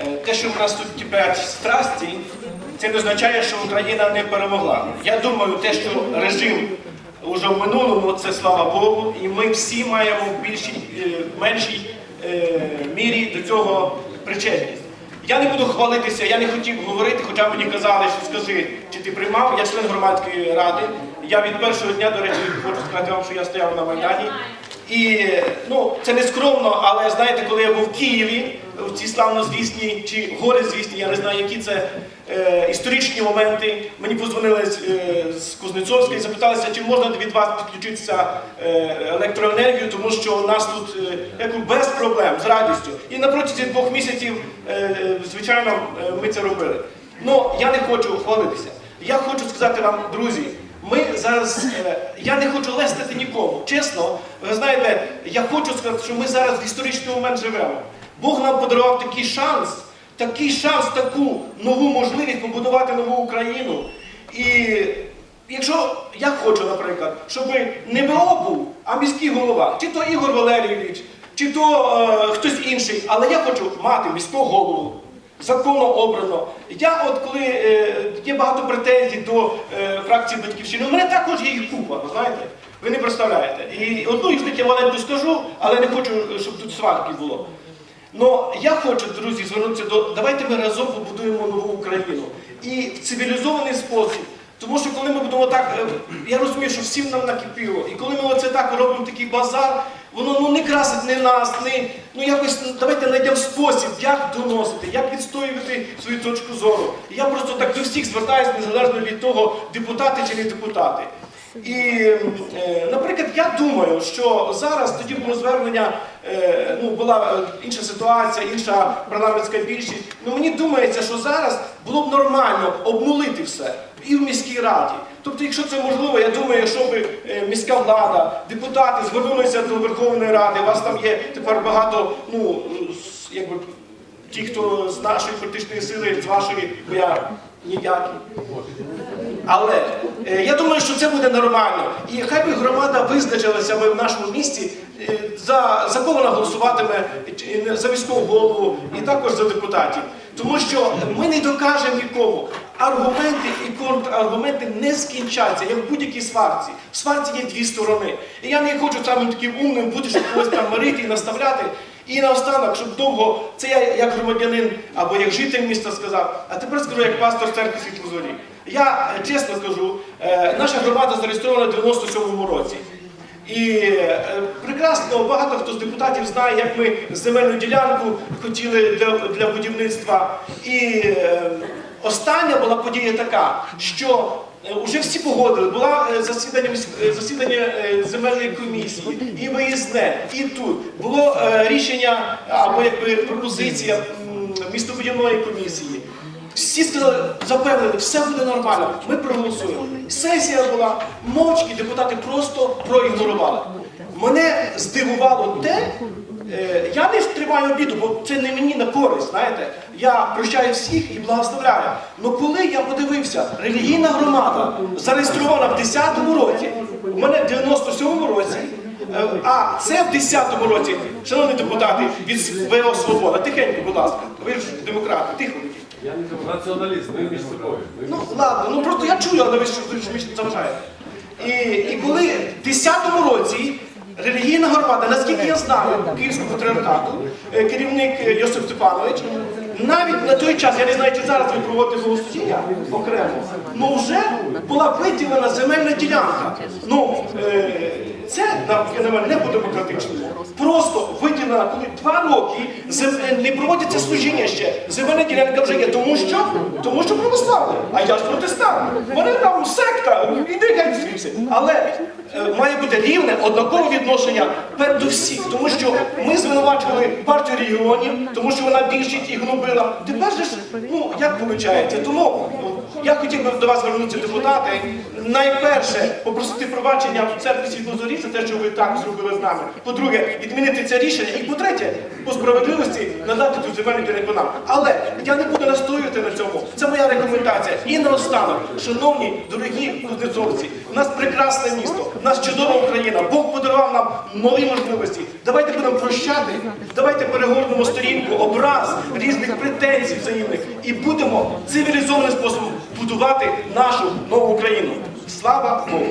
Е, Те, що в нас тут кипять страсті, це не означає, що Україна не перемогла. Я думаю, те, що режим уже в минулому, це слава Богу, і ми всі маємо в більшій, е, меншій е, мірі до цього причетність. Я не буду хвалитися, я не хотів говорити, хоча мені казали, що скажи, чи ти приймав. Я член громадської ради. Я від першого дня, до речі, хочу сказати вам, що я стояв на Майдані. І ну, це не скромно, але знаєте, коли я був в Києві, в ці славнозвісні чи горизвісні, я не знаю, які це е, історичні моменти. Мені позвонили з, е, з Кузнецовська і запиталися, чи можна від вас підключитися е, електроенергію, тому що у нас тут е, без проблем, з радістю. І на протязі двох місяців, е, звичайно, е, ми це робили. Ну, я не хочу хвалитися. Я хочу сказати вам, друзі. Ми зараз, е, я не хочу лестити нікому. Чесно, ви знаєте, я хочу сказати, що ми зараз в історичний момент живемо. Бог нам подарував такий шанс, такий шанс, таку нову можливість побудувати нову Україну. І якщо я хочу, наприклад, щоб не БО був, а міський голова, чи то Ігор Валерійович, чи то е, хтось інший, але я хочу мати міського голову законно обрано. Я от коли е, є багато претензій до е, фракції батьківщини, у мене також є їх купа, ви знаєте? Ви не представляєте. І одну із них я маленьку скажу, але не хочу, щоб тут сварки було. Ну я хочу, друзі, звернутися до давайте ми разом побудуємо нову Україну і в цивілізований спосіб. Тому що коли ми будемо так, е, я розумію, що всім нам накипіло. І коли ми оце так робимо такий базар, воно ну не красить не нас, не ну якось ну, давайте знайдемо спосіб, як доносити, як відстоювати свою точку зору. І я просто так до всіх звертаюся, незалежно від того, депутати чи не депутати. І, е, наприклад, я думаю, що зараз тоді було звернення, е, ну була е, інша ситуація, інша парламентська більшість. Ну мені думається, що зараз було б нормально обнулити все і в міській раді. Тобто, якщо це можливо, я думаю, щоб е, міська влада, депутати звернулися до Верховної Ради, у вас там є тепер багато, ну якби ті, хто з нашої політичної сили, з вашої, бо я ніякий. Але е, я думаю, що це буде нормально. І хай би громада визначилася в нашому місті, е, за, за кого вона голосуватиме за міського голову і також за депутатів. Тому що ми не докажемо нікому. Аргументи контраргументи не скінчаться, як в будь-якій сварці. В сварці є дві сторони. І я не хочу самим таким умним бути, щоб когось там мирити і наставляти. І наостанок, щоб довго, це я як громадянин або як житель міста сказав, а тепер скажу як пастор церкви Світлозорі. Я е, чесно скажу, е, наша громада зареєстрована в 97-му році. І е, прекрасно багато хто з депутатів знає, як ми земельну ділянку хотіли для, для будівництва. І остання була подія така, що вже всі погодили, була е, засідання, е, засідання е, земельної комісії, і виїзне, і тут було е, рішення або якби пропозиція містобудівної комісії. Всі сказали, запевнені, все буде нормально, ми проголосуємо. Сесія була, мовчки депутати просто проігнорували. Мене здивувало те, е, я не тримаю обіду, бо це не мені на користь, знаєте. Я прощаю всіх і благословляю. Але коли я подивився, релігійна громада зареєстрована в 10-му році, у мене в 97-му році, е, а це в 10-му році, шановні депутати, від ВО Свобода, тихенько, будь ласка, ви ж демократи, тихо. Я не націоналіст, ми між собою. Ну ладно, ну просто я чую, але ви ж ви заважаєте. І, і коли в 10-му році релігійна громада, наскільки я знаю, Київського патріархату, е, керівник е, Йосип Степанович, навіть на той час, я не знаю, чи зараз ви проводите голосування окремо, ну вже була виділена земельна ділянка. Ну, е, це на, мене не по-демократичному. Просто виділена, коли два роки не проводяться служіння ще. Земельна ділянка вже є. Тому що? Тому що православні. А я ж протестант. Вони там секта, іди геть звідси. Але має бути рівне, однакове відношення до всіх. Тому що ми звинувачували партію регіонів, тому що вона більшість і гнобила. Тепер же ж, ну як виходить? Тому е, я хотів би до вас звернутися, депутати. Найперше, попросити пробачення в церкві Світлозорі за те, що ви так зробили з нами. По-друге, відмінити це рішення. І по-третє, по справедливості надати ту земельну ділянку нам. Але я не буду настоювати на цьому. Це моя рекомендація. І наостанок, шановні, дорогі кузнецовці, У нас прекрасне місто, у нас чудова Україна. Бог подарував нам нові можливості. Давайте будемо прощати, давайте перегорнемо сторінку образ, різних претензій взаємних і будемо цивілізованим способом будувати нашу нову Україну. Слава Богу!